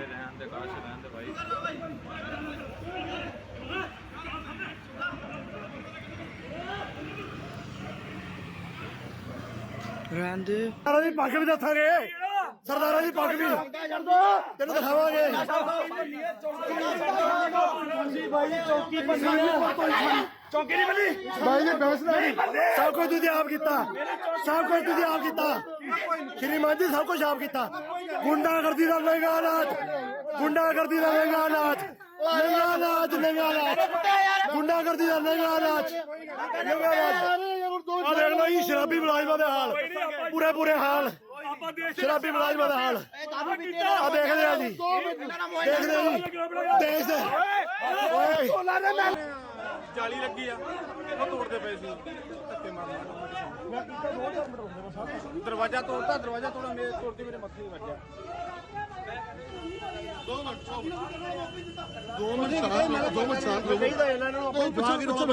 ਵੇ ਰਹਿਣ ਦੇ ਕਾਸ਼ ਰਹਿਣ ਦੇ ਭਾਈ ਰਹਿਣ ਦੇ। ਸਰਦਾਰਾਂ ਦੀ ਪੱਗ ਵੀ ਦੱਸਾਂਗੇ ਸਰਦਾਰਾਂ ਦੀ ਪੱਗ ਵੀ। ਤੈਨੂੰ ਦਿਖਾਵਾਂਗੇ। ਚੌਕੀ ਨਹੀਂ ਮਿਲੀ ਬਾਈ ਨੇ ਬੈਸ ਨਹੀਂ ਸਭ ਕੁਝ ਤੁਸੀਂ ਆਪ ਕੀਤਾ ਸਭ ਕੁਝ ਤੁਸੀਂ ਆਪ ਕੀਤਾ ਸ਼੍ਰੀਮਾਨ ਜੀ ਸਭ ਕੁਝ ਆਪ ਕੀਤਾ ਗੁੰਡਾਗਰਦੀ ਦਾ ਲਹਿੰਗਾ ਨਾਚ ਗੁੰਡਾਗਰਦੀ ਦਾ ਲਹਿੰਗਾ ਨਾਚ ਲਹਿੰਗਾ ਨਾਚ ਲਹਿੰਗਾ ਨਾਚ ਗੁੰਡਾਗਰਦੀ ਦਾ ਲਹਿੰਗਾ ਨਾਚ ਲਹਿੰਗਾ ਨਾਚ ਆ ਦੇਖ ਲਓ ਜੀ ਸ਼ਰਾਬੀ ਮੁਲਾਜ਼ਮਾਂ ਦੇ ਹਾਲ ਪੂਰੇ ਪੂਰੇ ਹਾਲ ਸ਼ਰਾਬੀ ਮੁਲਾਜ਼ਮਾਂ ਦਾ ਹਾਲ ਆ ਦੇਖਦੇ ਆ ਜੀ ਦੇਖਦੇ ਆ ਜੀ ਦੇਖਦੇ ਓਏ ਜਾਲੀ ਲੱਗੀ ਆ ਉਹ ਤੋੜਦੇ ਪਏ ਸੀ ਧੱਕੇ ਮਾਰਨਾ ਦਰਵਾਜ਼ਾ ਤੋੜਤਾ ਦਰਵਾਜ਼ਾ ਤੋੜਾ ਮੇਰੇ ਤੋੜਦੀ ਮੇਰੇ ਮੱਥੇ 'ਤੇ ਵੱਜਿਆ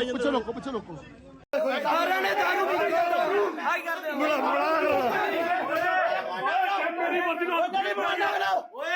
ਪਿੱਛੇ ਲੋਕੋ ਪਿੱਛੇ ਲੋਕੋ ਸਾਰਿਆਂ ਨੇ ਦਾਰੂ ਪੀ ਕੇ ਹਾਈ ਕਰਦੇ ਮੇਰੀ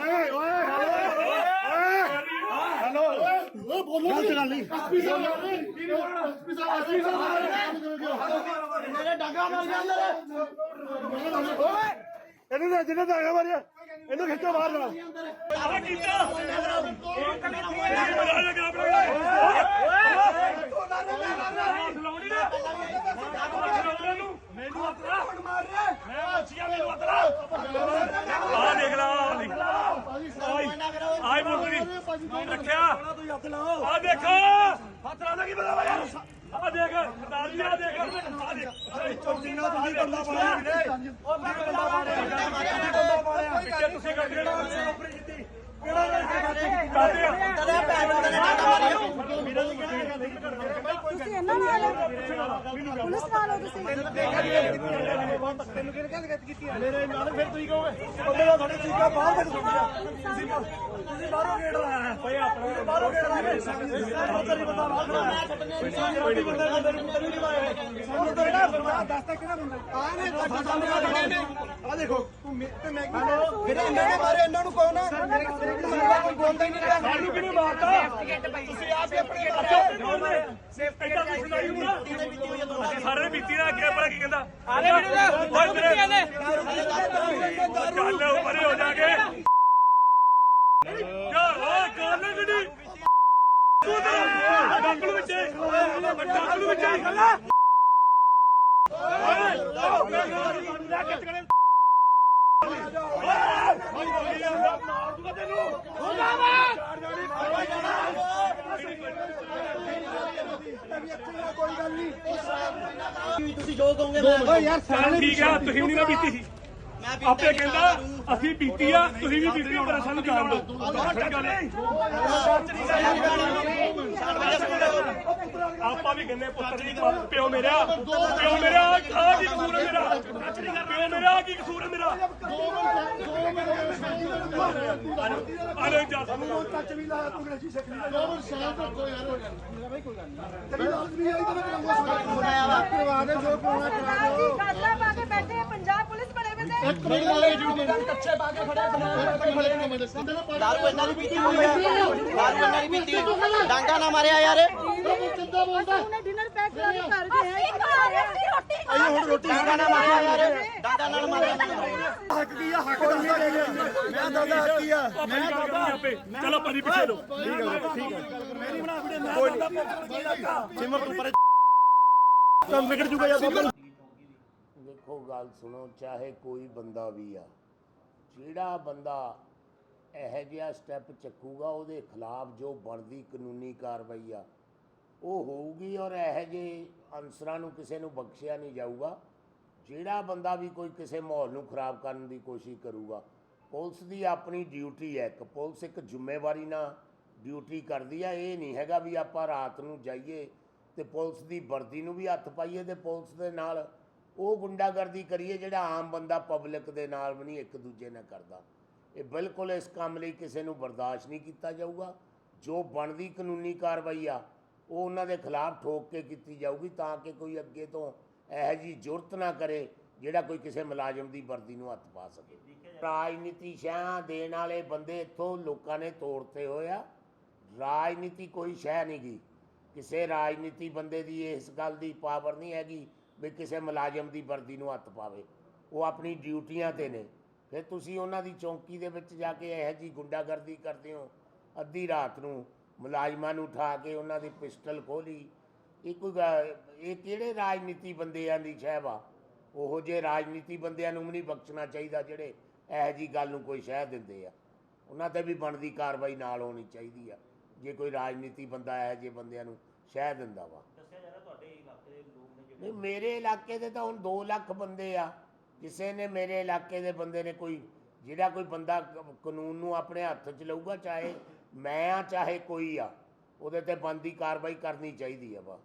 ਓਏ। ਓਏ ਹੈਲੋ ਓਏ ਬੋਲੋ ਗਲਤ ਗੱਲ ਨਹੀਂ SP sahib SP sahib SP sahib ਮੇਰੇ ਡਾਂਗਾ ਮਾਰ ਗਿਆ ਅੰਦਰ ਓਏ ਇਹਨੂੰ ਤਾਂ ਜਿਹਨੇ ਡਾਂਗਾ ਮਾਰਿਆ ਇਹਨੂੰ ਖਿੱਚੋ ਬਾਹਰ ਨਾਲ ਆ ਦੇਖ ਲਾ ਆਈ ਮੁੰਦਰੀ ਰੱਖਿਆ ਆ ਦੇਖੋ ਹੱਥ ਲਾ ਯਾਰ ਆ ਦੇਖ ਸਰਦਾਰ ਜੀ ਆ ਦੇਖ। ਆ ਦੇਖ ਚੌਕੀ ਤੁਸੀਂ ਬੰਦਾ ਪਾਇਆ ਵੀਰੇ ਉਹ ਬੰਦਾ ਪਾਇਆ ਪਿੱਛੇ ਤੁਸੀਂ ਕਰਦੇ ਹੋ ਕਿਹੜਾ ਕਰਦੇ ਆ ਤੁਸੀਂ ਇਹਨਾਂ ਨਾਲ? ਪੁਲਿਸ ਨਾਲ ਹੋ ਤੁਸੀਂ? ਮੇਰੇ ਨਾਲ ਫਿਰ ਤੁਸੀਂ ਕਹੋਗੇ? ਬੰਦੇ ਦਾ ਤੁਹਾਡੇ ਚੀਕਾ ਬਾਹਰ ਤੱਕ ਸੁਣਿਆ ਤੁਸੀਂ ਤੁਸੀਂ ਬਾਹਰੋਂ ਗੇਟ ਲਾਇਆ ਭਾਈ ਆਪਣਾ ਬਾਹਰੋਂ ਗੇਟ ਲਾਇਆ ਉੱਧਰ ਹੀ ਬੰਦਾ ਬਾਹਰ ਲਾਇਆ ਕੋਈ ਬੰਦਾ ਬੰਦੇ ਨੂੰ ਤੈਨੂੰ ਨਹੀਂ। ਲਾਇਆ ਸਾਨੂੰ ਤਾਂ ਦੱਸ ਤੱਕ ਕਿਹੜਾ ਬੰਦਾ ਆ ਨੇ ਤੁਹਾਡੇ ਸਾਹਮਣੇ ਨੇ ਆ ਦੇਖੋ ਜਿਹੜੇ ਇਹਨਾਂ ਨੇ ਮਾਰੇ ਇਹਨਾਂ ਨੂੰ ਕਹੋ ਨਾ। ਕੋਈ ਬੋਲਦਾ ਹੀ ਨਹੀਂ ਰਿਹਾ ਸਾਨੂੰ ਕਿਹਨੇ ਮਾਰਤਾ ਤੁਸੀਂ ਆਪ ਹੀ ਆਪਣੇ ਮਾਰੇ ਬੋਲਦੇ ਐਡਾ ਕੁਛ ਨਹੀਂ ਹੁੰਦਾ ਸਾਰੇ ਬੀਤੀ ਨਾ ਕਿ ਬੜਾ ਕੀ ਕਹਿੰਦਾ? ਆਲੇ ਵੀਡੀਓ ਦਾ ਹੋਰ ਬੀਤੀਆਂ ਨੇ ਚੱਲ ਪਰੇ ਹੋ ਜਾਗੇ। ਯਾਰ ਓਏ ਗੱਲ ਗੱਡੀ ਤੂੰ ਤਾਂ ਡੱਬਲ ਵਿੱਚ ਡੱਬਲ ਵਿੱਚ ਗੱਲਾਂ ਓਏ ਲੈ ਕੇ ਚੜੇ ਚੱਲ ਠੀਕ ਆ ਤੁਸੀਂ ਵੀ ਨਾ ਬੀਤੀ ਸੀ। ਆਪੇ ਕਹਿੰਦਾ ਅਸੀਂ ਬੀਤੀ ਆ ਤੁਸੀਂ ਵੀ ਬੀਤੀ ਪਰ ਸਾਨੂੰ ਜਾਣ ਦਿਓ। ਗੱਲ ਆਪਾਂ ਵੀ ਕਹਿੰਦੇ ਪੁੱਤਰ ਜੀ ਪਿਓ ਮੇਰਾ ਪਿਓ ਮੇਰਾ ਆ ਕੀ ਕਸੂਰ ਹੈ ਮੇਰਾ? ਪਿਓ ਮੇਰਾ ਆਹ ਕੀ ਕਸੂਰ ਹੈ ਮੇਰਾ? ਆਲੇ ਜਾ ਸਾਨੂੰ ਟੱਚ ਵੀ ਲਾ ਤੂੰ ਅੰਗਰੇਜ਼ੀ ਸਿੱਖ ਲਈ ਯਾਰ ਸ਼ਾਂਤ ਰੱਖੋ ਯਾਰ ਮੇਰਾ ਭਾਈ ਕੋਈ ਗੱਲ ਨਹੀਂ। ਤੇਰੀ ਹਾਲਤ ਨਹੀਂ ਆਈ ਤਾਂ ਮੈਂ ਕਰਾਂਗਾ ਕਰਵਾ ਦੇ ਜੋ ਕਰਾਉਣਾ ਕਰਾ ਅਸੀਂ ਕਾਟਲਾ ਪਾ ਕੇ ਬੈਠੇ ਆ, ਪੰਜਾਬ ਪੁਲਿਸ ਬਣੇ ਵੇ ਤੇ ਇੱਕ ਮਿੰਟ ਵਾਲੇ ਡਿਊਟੀ ਕੱਚੇ ਪਾ ਕੇ ਖੜੇ ਬਣਾ ਖੜੇ ਨੇ ਮੇਰੇ ਸਾਹਮਣੇ ਦਾਰੂ ਇਹਨਾਂ ਦੀ ਪੀਤੀ ਹੋਈ ਹੈ ਦਾਰੂ ਇਹਨਾਂ ਦੀ ਪੀਤੀ ਹੋਈ ਡਾਂਗਾ ਨਾ ਮਾਰਿਆ ਯਾਰ ਕਿੱਦਾਂ ਬੋਲਦਾ ਉਹਨੇ ਡਿਨਰ ਪੈਕ ਕਰਾ ਕੇ ਘਰ ਗਏ ਆ ਰੋਟੀ ਰੋਟੀ ਅਸੀਂ ਹੁਣ ਰੋਟੀ ਡਾਂਗਾ ਨਾ ਮਾਰਿਆ ਯਾਰ ਡਾਂਗਾ ਨਾਲ ਮਾਰਿਆ ਇਹਨਾਂ ਨੇ ਹੱਕ ਕੀ ਆ ਹੱਕ ਨਹੀਂ ਦੇ ਗਿਆ ਮੈਂ ਦਾਦਾ ਹੱਕ ਕੀ ਆ ਮੈਂ ਕਰਦਾ ਆਪੇ ਚਲੋ ਭਾਜੀ ਪਿੱਛੇ ਲੋ ਠੀਕ ਹੈ ਠੀਕ ਹੈ ਮੇਰੀ ਬਣਾ ਵੀਡੀਓ ਮੈਂ ਦਾਦਾ ਸਿਮਰ ਤੂੰ ਪਰੇ ਕੰਮ ਵਿਗੜ ਜੂਗਾ ਯਾਰ ਬਾਬਾ ਦੇਖੋ ਗੱਲ ਸੁਣੋ, ਚਾਹੇ ਕੋਈ ਬੰਦਾ ਵੀ ਆ, ਜਿਹੜਾ ਬੰਦਾ ਇਹੋ ਜਿਹਾ ਸਟੈਪ ਚੱਕੂਗਾ, ਉਹਦੇ ਖਿਲਾਫ ਜੋ ਬਣਦੀ ਕਾਨੂੰਨੀ ਕਾਰਵਾਈ ਆ, ਉਹ ਹੋਊਗੀ ਔਰ ਇਹੋ ਜਿਹੇ ਅਨਸਰਾਂ ਨੂੰ ਕਿਸੇ ਨੂੰ ਬਖਸ਼ਿਆ ਨਹੀਂ ਜਾਊਗਾ। ਜਿਹੜਾ ਬੰਦਾ ਵੀ ਕੋਈ ਕਿਸੇ ਮਾਹੌਲ ਨੂੰ ਖਰਾਬ ਕਰਨ ਦੀ ਕੋਸ਼ਿਸ਼ ਕਰੂਗਾ, ਪੁਲਿਸ ਦੀ ਆਪਣੀ ਡਿਊਟੀ ਹੈ। ਇੱਕ ਪੁਲਿਸ ਇੱਕ ਜ਼ਿੰਮੇਵਾਰੀ ਨਾਲ ਡਿਊਟੀ ਕਰਦੀ ਆ, ਇਹ ਨਹੀਂ ਹੈਗਾ ਵੀ ਆਪਾਂ ਰਾਤ ਨੂੰ ਜਾਈਏ ਤੇ ਪੁਲਿਸ ਦੀ ਵਰਦੀ ਨੂੰ ਵੀ ਹੱਥ ਪਾਈਏ ਤੇ ਪੁਲਿਸ ਦੇ ਨਾਲ ਉਹ ਗੁੰਡਾਗਰਦੀ ਕਰੀਏ ਜਿਹੜਾ ਆਮ ਬੰਦਾ ਪਬਲਿਕ ਦੇ ਨਾਲ ਵੀ ਨਹੀਂ, ਇੱਕ ਦੂਜੇ ਨਾਲ ਕਰਦਾ। ਇਹ ਬਿਲਕੁਲ ਇਸ ਕੰਮ ਲਈ ਕਿਸੇ ਨੂੰ ਬਰਦਾਸ਼ਤ ਨਹੀਂ ਕੀਤਾ ਜਾਊਗਾ। ਜੋ ਬਣਦੀ ਕਾਨੂੰਨੀ ਕਾਰਵਾਈ ਆ, ਉਹ ਉਹਨਾਂ ਦੇ ਖਿਲਾਫ ਠੋਕ ਕੇ ਕੀਤੀ ਜਾਊਗੀ ਤਾਂ ਕਿ ਕੋਈ ਅੱਗੇ ਤੋਂ ਇਹੋ ਜਿਹੀ ਜ਼ੁਰਤ ਨਾ ਕਰੇ, ਜਿਹੜਾ ਕੋਈ ਕਿਸੇ ਮੁਲਾਜ਼ਮ ਦੀ ਵਰਦੀ ਨੂੰ ਹੱਥ ਪਾ ਸਕੇ। ਰਾਜਨੀਤੀ ਸ਼ਾਹ ਦੇਣ ਵਾਲੇ ਬੰਦੇ ਇੱਥੋਂ ਲੋਕਾਂ ਨੇ ਤੋੜਤੇ ਹੋਇਆ ਰਾਜਨੀਤੀ ਕੋਈ ਸ਼ੈ ਨਹੀਂ ਗੀ। ਕਿਸੇ ਰਾਜਨੀਤੀ ਬੰਦੇ ਦੀ ਇਸ ਗੱਲ ਦੀ ਪਾਵਰ ਨਹੀਂ ਹੈਗੀ। ਵੀ ਕਿਸੇ ਮੁਲਾਜ਼ਮ ਦੀ ਵਰਦੀ ਨੂੰ ਹੱਥ ਪਾਵੇ। ਉਹ ਆਪਣੀ ਡਿਊਟੀਆਂ ਤੇ ਨੇ। ਫਿਰ ਤੁਸੀਂ ਉਹਨਾਂ ਦੀ ਚੌਂਕੀ ਦੇ ਵਿੱਚ ਜਾ ਕੇ ਇਹੋ ਜੀ ਗੁੰਡਾਗਰਦੀ ਕਰਦੇ ਹੋ। ਅੱਧੀ ਰਾਤ ਨੂੰ ਮੁਲਾਜ਼ਮਾਂ ਨੂੰ ਉਠਾ ਕੇ ਉਹਨਾਂ ਦੀ ਪਿਸਟਲ ਖੋਲੀ ਇਹ ਕੋਈ ਇਹ ਕਿਹੜੇ ਰਾਜਨੀਤੀ ਬੰਦਿਆਂ ਦੀ ਸ਼ਹਿ ਵਾ ਉਹੋ ਜਿਹੇ ਰਾਜਨੀਤੀ ਬੰਦਿਆਂ ਨੂੰ ਵੀ ਨਹੀਂ ਬਖਸ਼ਣਾ ਚਾਹੀਦਾ ਜਿਹੜੇ ਇਹੋ ਜੀ ਗੱਲ ਨੂੰ ਕੋਈ ਸ਼ਹਿ ਦਿੰਦੇ ਆ। ਉਹਨਾਂ ਤੇ ਵੀ ਬਣਦੀ ਕਾਰਵਾਈ ਨਾਲ ਹੋਣੀ ਚਾਹੀਦੀ ਆ। ਜੇ ਕੋਈ ਰਾਜਨੀਤੀ ਬੰਦਾ ਇਹੋ ਜਿਹੇ ਬੰਦਿਆਂ ਨੂੰ ਸ਼ਹਿ ਦਿੰਦਾ ਵਾ। ਨਹੀਂ ਮੇਰੇ ਇਲਾਕੇ ਦੇ ਤਾਂ ਹੁਣ 2 ਲੱਖ ਬੰਦੇ ਆ। ਕਿਸੇ ਨੇ ਮੇਰੇ ਇਲਾਕੇ ਦੇ ਬੰਦੇ ਨੇ ਕੋਈ, ਜਿਹੜਾ ਕੋਈ ਬੰਦਾ ਕਾਨੂੰਨ ਨੂੰ ਆਪਣੇ ਹੱਥ 'ਚ ਲਊਗਾ, ਚਾਹੇ ਮੈਂ ਆ, ਚਾਹੇ ਕੋਈ ਆ, ਉਹਦੇ ਤੇ ਬੰਦੀ ਕਾਰਵਾਈ ਕਰਨੀ ਚਾਹੀਦੀ ਆ ਬਸ।